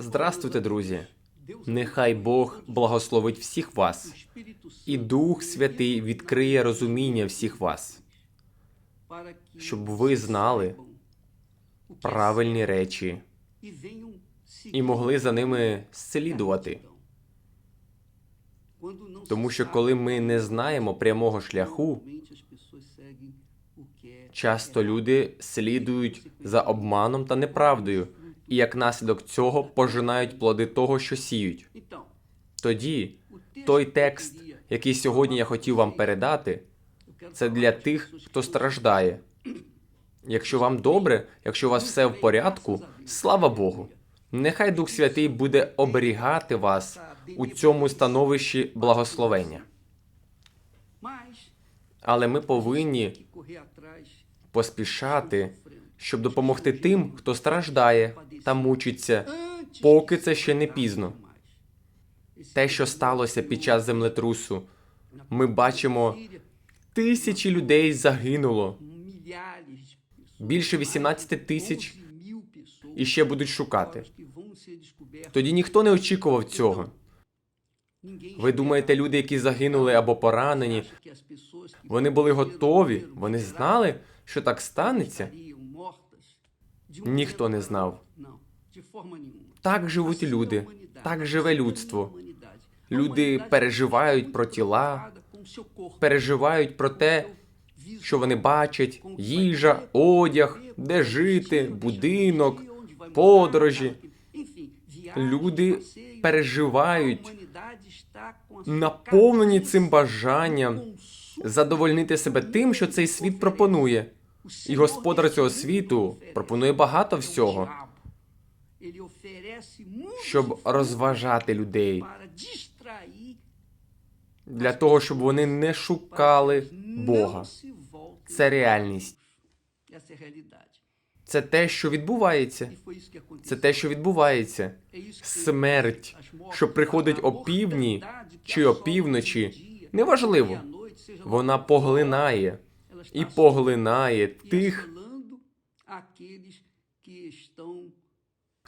Здравствуйте, друзі! Нехай Бог благословить всіх вас, і Дух Святий відкриє розуміння всіх вас, щоб ви знали правильні речі і могли за ними слідувати. Тому що коли ми не знаємо прямого шляху, часто люди слідують за обманом та неправдою, і як наслідок цього пожинають плоди того, що сіють. Тоді той текст, який сьогодні я хотів вам передати, це для тих, хто страждає. Якщо вам добре, якщо у вас все в порядку, слава Богу. Нехай Дух Святий буде оберігати вас у цьому становищі благословення. Але ми повинні поспішати, щоб допомогти тим, хто страждає та мучиться, поки це ще не пізно. Те, що сталося під час землетрусу, ми бачимо, тисячі людей загинуло, більше 18 тисяч і ще будуть шукати. Тоді ніхто не очікував цього. Ви думаєте, люди, які загинули або поранені, вони були готові, вони знали, що так станеться? Ніхто не знав. Так живуть люди, так живе людство. Люди переживають про тіла, переживають про те, що вони бачать: їжа, одяг, де жити, будинок, подорожі. Люди переживають, наповнені цим бажанням задовольнити себе тим, що цей світ пропонує. І господар цього світу пропонує багато всього, щоб розважати людей для того, щоб вони не шукали Бога. Це реальність. Це те, що відбувається. Це те, що відбувається. Смерть, що приходить опівдні чи опівночі, неважливо. Вона поглинає і поглинає тих,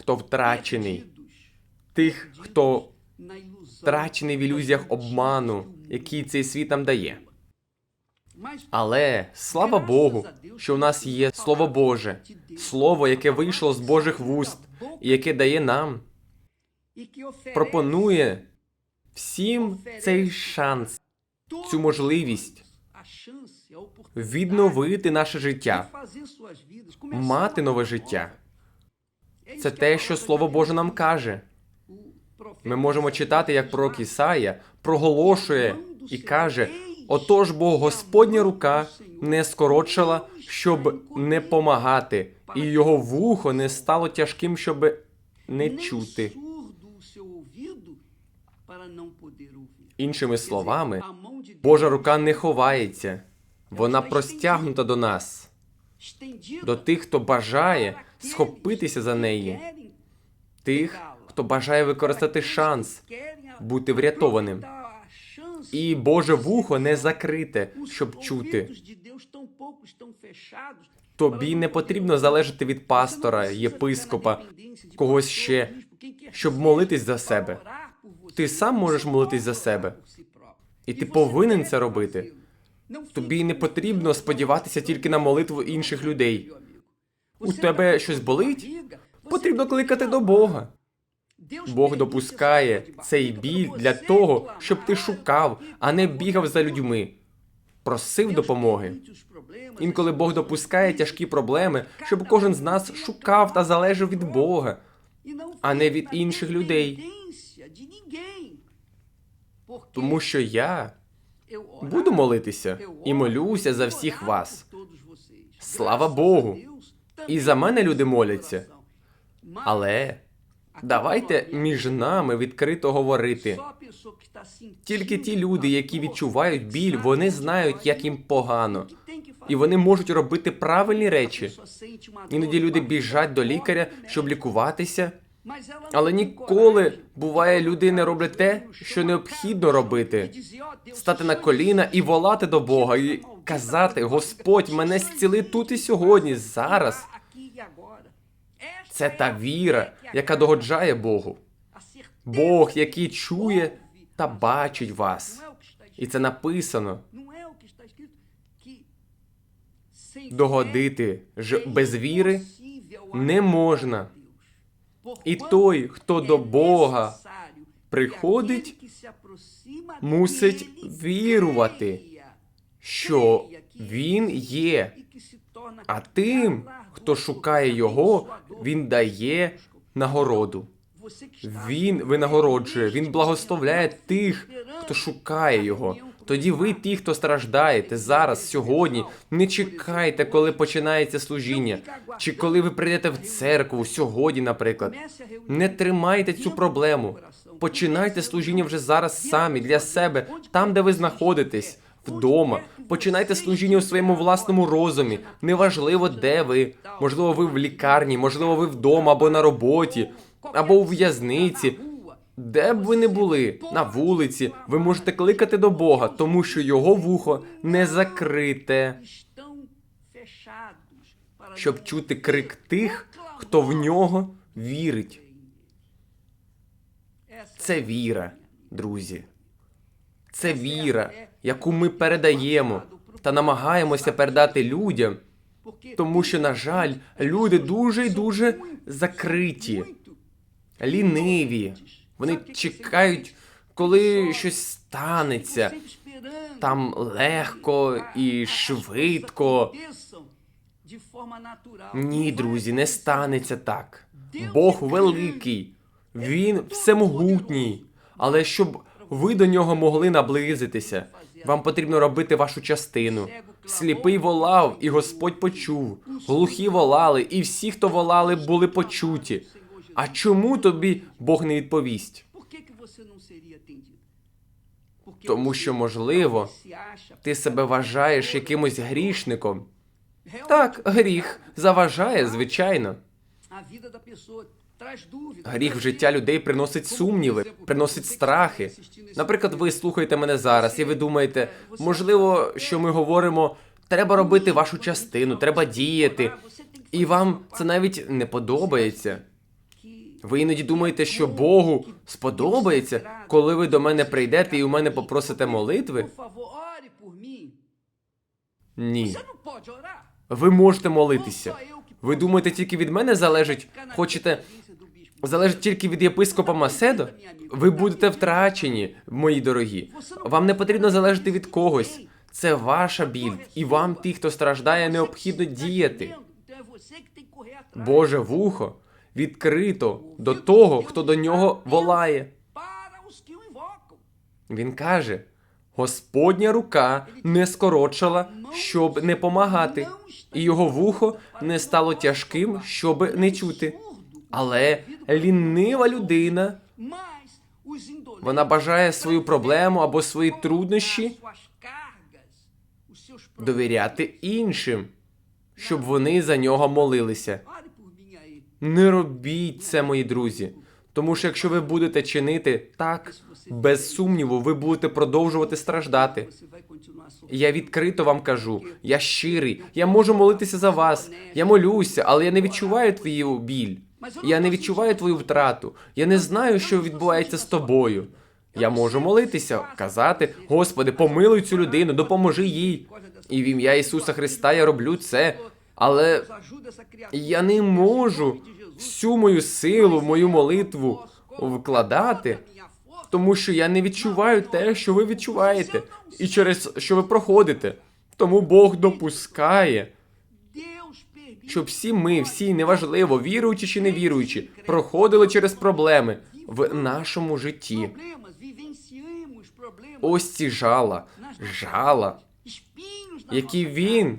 хто втрачений, тих, хто втрачений в ілюзіях обману, який цей світ нам дає. Але слава Богу, що в нас є Слово Боже, Слово, яке вийшло з Божих вуст, і яке дає нам, пропонує всім цей шанс, цю можливість відновити наше життя, мати нове життя. Це те, що Слово Боже нам каже. Ми можемо читати, як пророк Ісая проголошує і каже: Отож, бо Господня рука не скорочила, щоб не помагати, і його вухо не стало тяжким, щоб не чути. Іншими словами, Божа рука не ховається, вона простягнута до нас, до тих, хто бажає схопитися за неї, тих, хто бажає використати шанс бути врятованим. І Боже вухо не закрите, щоб чути. Тобі не потрібно залежати від пастора, єпископа, когось ще, щоб молитись за себе. Ти сам можеш молитись за себе, і ти повинен це робити. Тобі не потрібно сподіватися тільки на молитву інших людей. У тебе щось болить? Потрібно кликати до Бога. Бог допускає цей біль для того, щоб ти шукав, а не бігав за людьми, просив допомоги. Інколи Бог допускає тяжкі проблеми, щоб кожен з нас шукав та залежав від Бога, а не від інших людей. Тому що я буду молитися і молюся за всіх вас. Слава Богу! І за мене люди моляться. Але давайте між нами відкрито говорити. Тільки ті люди, які відчувають біль, вони знають, як їм погано, і вони можуть робити правильні речі. Іноді люди біжать до лікаря, щоб лікуватися, але ніколи буває, люди не роблять те, що необхідно робити. Стати на коліна і волати до Бога, і казати: Господь, мене зціли тут і сьогодні, зараз. Це та віра, яка догоджає Богу. Бог, який чує та бачить вас. І це написано. Догодити ж без віри не можна. І той, хто до Бога приходить, мусить вірувати, що Він є. А тим, хто шукає його, він дає нагороду. Він винагороджує, він благословляє тих, хто шукає його. Тоді ви, ті, хто страждаєте зараз, сьогодні, не чекайте, коли починається служіння, чи коли ви прийдете в церкву сьогодні, наприклад. Не тримайте цю проблему. Починайте служіння вже зараз самі для себе, там, де ви знаходитесь, вдома. Починайте служіння у своєму власному розумі. Неважливо, де ви. Можливо, ви в лікарні, можливо, ви вдома або на роботі, або у в'язниці. Де б ви не були, на вулиці, ви можете кликати до Бога, тому що його вухо не закрите, щоб чути крик тих, хто в нього вірить. Це віра, друзі. Це віра, яку ми передаємо та намагаємося передати людям, тому що, на жаль, люди дуже й дуже закриті, ліниві. Вони чекають, коли щось станеться. Там легко і швидко. Ні, друзі, не станеться так. Бог великий, він всемогутній. Але щоб ви до нього могли наблизитися, вам потрібно робити вашу частину. Сліпий волав, і Господь почув. Глухі волали, і всі, хто волали, були почуті. А чому тобі Бог не відповість? Тому що, можливо, Ти себе вважаєш якимось грішником. Так, гріх заважає, звичайно. Гріх в життя людей приносить сумніви, приносить страхи. Наприклад, ви слухаєте мене зараз, і ви думаєте, можливо, що ми говоримо, треба робити вашу частину, треба діяти, і вам це навіть не подобається. Ви іноді думаєте, що Богу сподобається, коли ви до мене прийдете і у мене попросите молитви? Ні. Ви можете молитися. Ви думаєте, тільки від мене залежить? Хочете залежить тільки від єпископа Маседо? Ви будете втрачені, мої дорогі. Вам не потрібно залежати від когось. Це ваша біль, і вам, ті, хто страждає, необхідно діяти. Боже вухо відкрито до того, хто до нього волає. Він каже: Господня рука не скорочила, щоб не помагати, і його вухо не стало тяжким, щоб не чути. Але лінива людина, вона бажає свою проблему або свої труднощі довіряти іншим, щоб вони за нього молилися. Не робіть це, мої друзі. Тому що якщо ви будете чинити так, без сумніву, ви будете продовжувати страждати. Я відкрито вам кажу, я щирий, я можу молитися за вас. Я молюся, але я не відчуваю твою біль. Я не відчуваю твою втрату. Я не знаю, що відбувається з тобою. Я можу молитися, казати: Господи, помилуй цю людину, допоможи їй. І в ім'я Ісуса Христа я роблю це. Але я не можу всю мою силу, мою молитву вкладати, тому що я не відчуваю те, що ви відчуваєте, і через що ви проходите. Тому Бог допускає, щоб всі ми, всі неважливо, віруючі чи не віруючі, проходили через проблеми в нашому житті. Ось ці жала, жала, які він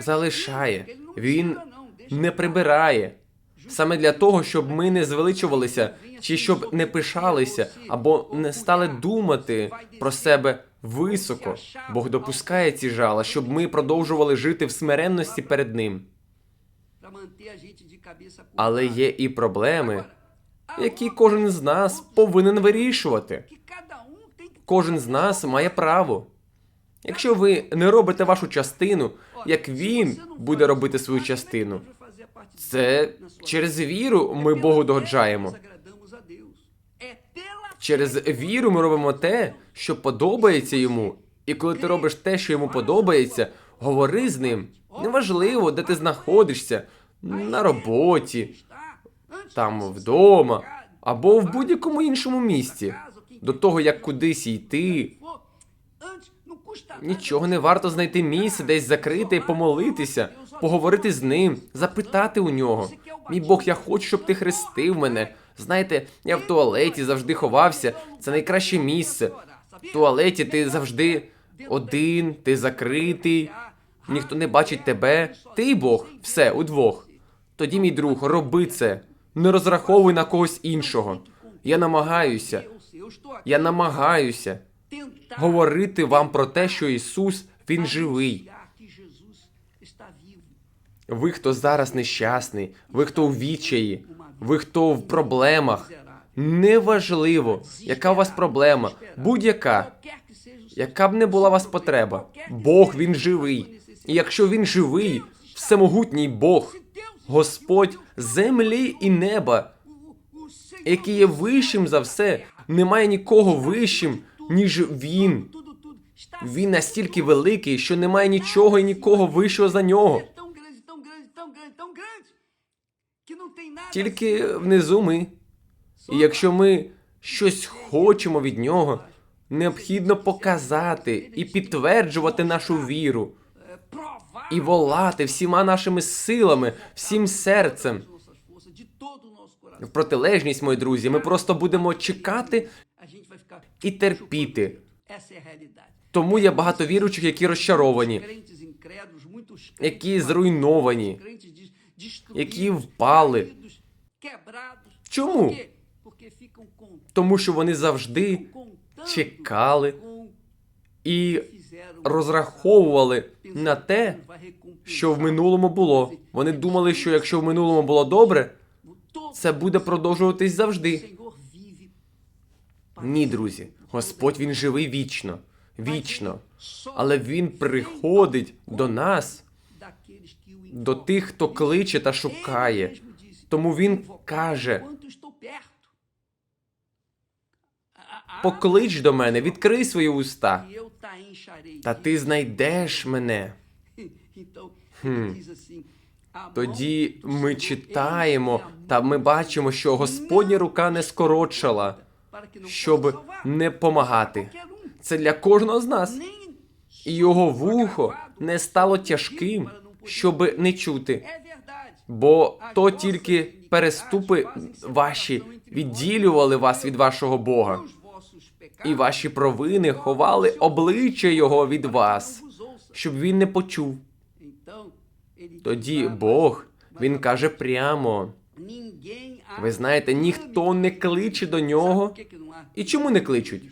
залишає, він не прибирає. Саме для того, щоб ми не звеличувалися, чи щоб не пишалися, або не стали думати про себе високо. Бог допускає ці жала, щоб ми продовжували жити в смиренності перед ним. Але є і проблеми, які кожен з нас повинен вирішувати. Кожен з нас має право. Якщо ви не робите вашу частину, як він буде робити свою частину, Це через віру ми Богу догоджаємо. Через віру ми робимо те, що подобається йому. І коли ти робиш те, що йому подобається, говори з ним. Неважливо, де ти знаходишся, на роботі, там вдома або в будь-якому іншому місці. До того, як кудись йти, нічого не варто знайти місце, десь закрити помолитися, поговорити з ним, запитати у нього. Мій Бог, я хочу, щоб ти хрестив мене. Знаєте, я в туалеті завжди ховався. Це найкраще місце. В туалеті ти завжди один, ти закритий, ніхто не бачить тебе. Ти Бог, все, удвох. Тоді, мій друг, роби це. Не розраховуй на когось іншого. Я намагаюся, я намагаюся говорити вам про те, що Ісус Він живий. Ви, хто зараз нещасний, ви, хто у відчаї, ви, хто в проблемах. Неважливо, яка у вас проблема, будь-яка, яка б не була у вас потреба. Бог він живий. І якщо він живий, всемогутній Бог, Господь землі і неба, який є вищим за все, немає нікого вищим, ніж він. Він настільки великий, що немає нічого і нікого вищого за нього. Тільки внизу ми. І якщо ми щось хочемо від нього, необхідно показати і підтверджувати нашу віру, і волати всіма нашими силами, всім серцем. В протилежність, мої друзі, ми просто будемо чекати і терпіти. Тому є багато віруючих, які розчаровані, які зруйновані, які впали. Чому? Тому що вони завжди чекали і розраховували на те, що в минулому було. Вони думали, що якщо в минулому було добре, це буде продовжуватись завжди. Ні, друзі, Господь він живий вічно, вічно. Але він приходить до нас, до тих, хто кличе та шукає. Тому він каже: поклич до мене, відкрий свої уста, та ти знайдеш мене. Хм. Тоді ми читаємо та ми бачимо, що Господня рука не скорочила, щоб не помагати. Це для кожного з нас. І його вухо не стало тяжким, щоб не чути. Бо то тільки переступи ваші відділювали вас від вашого Бога, і ваші провини ховали обличчя Його від вас, щоб він не почув. Тоді Бог він каже прямо: ви знаєте, ніхто не кличе до нього. І чому не кличуть?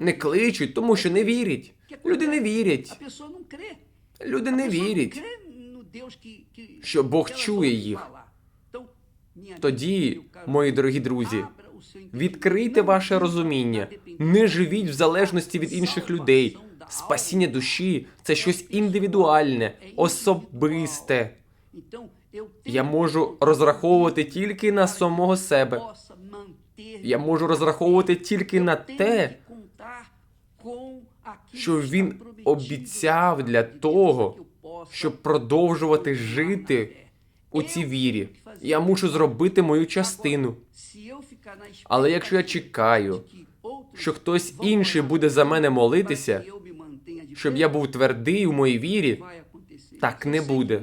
Не кличуть, тому що не вірять. Люди не вірять. Люди не вірять, що Бог чує їх. Тоді, мої дорогі друзі, відкрийте ваше розуміння, не живіть в залежності від інших людей. Спасіння душі це щось індивідуальне, особисте. Я можу розраховувати тільки на самого себе. Я можу розраховувати тільки на те, що він обіцяв для того, щоб продовжувати жити у цій вірі. Я мушу зробити мою частину. Але якщо я чекаю, що хтось інший буде за мене молитися, щоб я був твердий у моїй вірі, так не буде.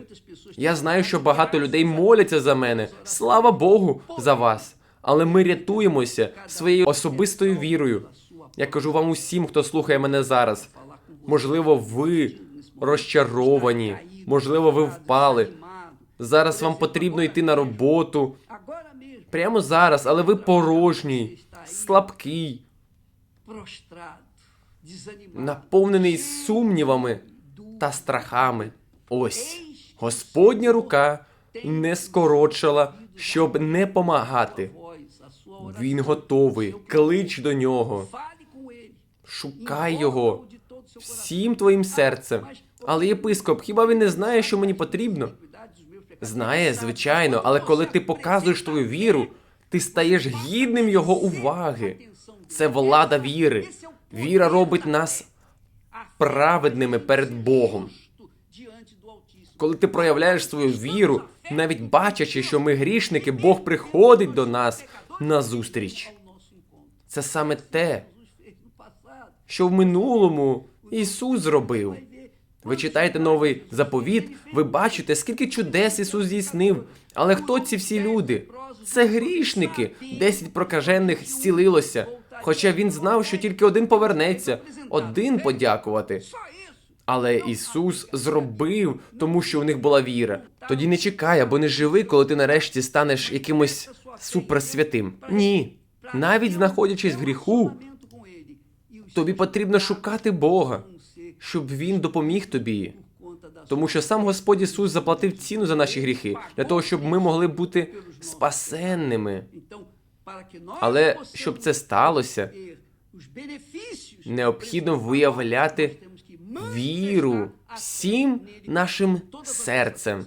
Я знаю, що багато людей моляться за мене. Слава Богу за вас. Але ми рятуємося своєю особистою вірою. Я кажу вам усім, хто слухає мене зараз. Можливо, ви розчаровані, можливо, ви впали. Зараз вам потрібно йти на роботу прямо зараз, але ви порожній, слабкий, наповнений сумнівами та страхами. Ось Господня рука не скорочила, щоб не помагати. Він готовий. Клич до нього. Шукай його всім твоїм серцем. Але єпископ, хіба він не знає, що мені потрібно? Знає, звичайно, але коли ти показуєш твою віру, ти стаєш гідним його уваги. Це влада віри. Віра робить нас праведними перед Богом. Коли ти проявляєш свою віру, навіть бачачи, що ми грішники, Бог приходить до нас на зустріч. Це саме те, що в минулому Ісус зробив. Ви читаєте новий заповіт, ви бачите, скільки чудес Ісус здійснив. Але хто ці всі люди? Це грішники. Десять прокажених зцілилося. Хоча він знав, що тільки один повернеться, один подякувати. Але Ісус зробив, тому що у них була віра. Тоді не чекай або не живи, коли ти нарешті станеш якимось суперсвятим. Ні. Навіть знаходячись в гріху, тобі потрібно шукати Бога, щоб Він допоміг тобі. Тому що сам Господь Ісус заплатив ціну за наші гріхи, для того, щоб ми могли бути спасенними. Але щоб це сталося, Необхідно виявляти віру всім нашим серцем,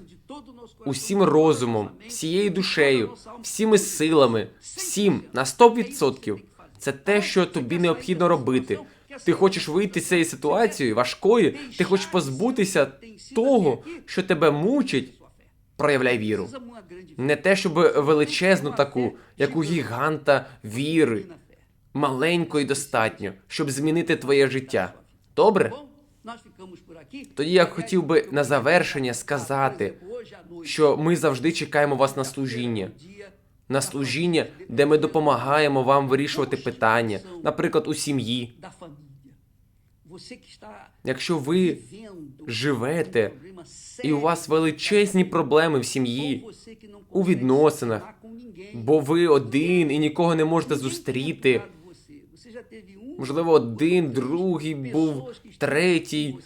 усім розумом, всією душею, всіми силами, всім на 100%. Це те, що тобі необхідно робити. Ти хочеш вийти з цієї ситуації важкої, ти хочеш позбутися того, що тебе мучить. Проявляй віру. Не те, щоб величезну таку, як у гіганта віри, маленько і достатньо, щоб змінити твоє життя. Добре? Тоді я хотів би на завершення сказати, що ми завжди чекаємо вас на служіння. На служіння, де ми допомагаємо вам вирішувати питання, наприклад, у сім'ї. Якщо ви живете і у вас величезні проблеми в сім'ї, у відносинах, бо ви один і нікого не можете зустріти. Можливо, один, другий був, третій.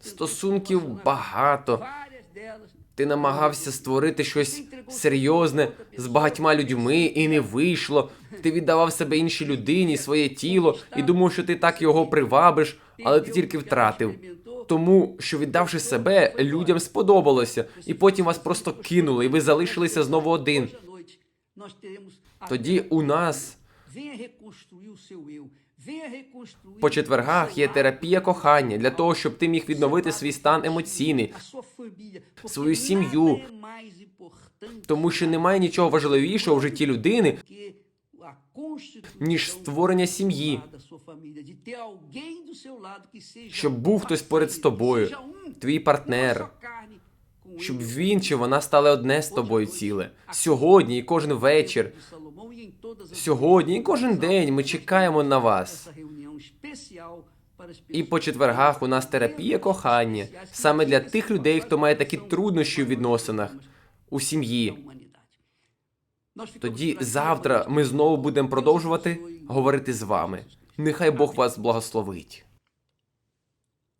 Стосунків багато. Ти намагався створити щось серйозне з багатьма людьми, і не вийшло. Ти віддавав себе іншій людині, своє тіло, і думав, що ти так його привабиш, але ти тільки втратив. Тому що віддавши себе, людям сподобалося, і потім вас просто кинули, і ви залишилися знову один. Тоді у нас по четвергах є терапія кохання для того, щоб ти міг відновити свій стан емоційний, свою сім'ю. тому що немає нічого важливішого в житті людини, ніж створення сім'ї, щоб був хтось поряд з тобою, твій партнер, щоб він чи вона стали одне з тобою ціле. Сьогодні і кожен вечір, сьогодні і кожен день ми чекаємо на вас. І по четвергах у нас терапія кохання саме для тих людей, хто має такі труднощі у відносинах у сім'ї. Тоді завтра ми знову будемо продовжувати говорити з вами. Нехай Бог вас благословить.